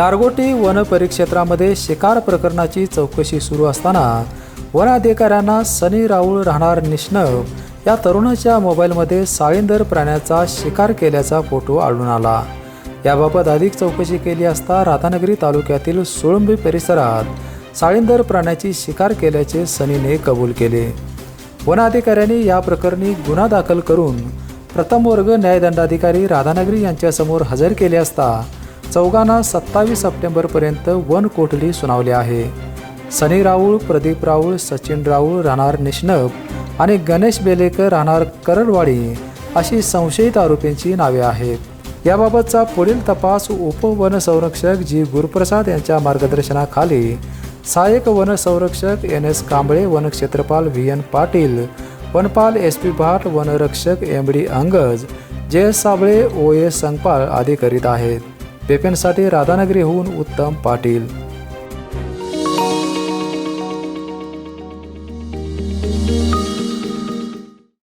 गारगोटी one परिक्षेत्रामध्ये शिकार प्रकरणाची चौकशी सुरू असताना वन अधिकाऱ्यांना सनी राऊळ राहणार निष्णव या तरुणाच्या मोबाईलमध्ये साळींदर प्राण्याचा शिकार केल्याचा फोटो आढळून आला. याबाबत अधिक चौकशी केली असता राधानगरी तालुक्यातील सुळंबी परिसरात साळींदर प्राण्याची शिकार केल्याचे सनीने कबूल केले. वन अधिकाऱ्यांनी या प्रकरणी गुन्हा दाखल करून प्रथम वर्ग न्यायदंडाधिकारी राधानगरी यांच्यासमोर हजर केले असता चौघांना सत्तावीस सप्टेंबरपर्यंत वन कोठडी सुनावली आहे. सनी राऊळ प्रदीप राऊळ सचिन राऊळ राहणार निष्णप आणि गणेश बेलेकर राहणार करडवाडी अशी संशयित आरोपींची नावे आहेत. याबाबतचा पुढील तपास उपवन संरक्षक जी. गुरुप्रसाद यांच्या मार्गदर्शनाखाली सहाय्यक वन संरक्षक एन. एस. कांबळे वनक्षेत्रपाल व्ही. एन. पाटील वनपाल एस. पी. भाट वनरक्षक M. D. Angaj J. S. Sable O. S Sangpal आदी करीत आहेत. पेपेंसाठी राधानगरीहून उत्तम पाटील.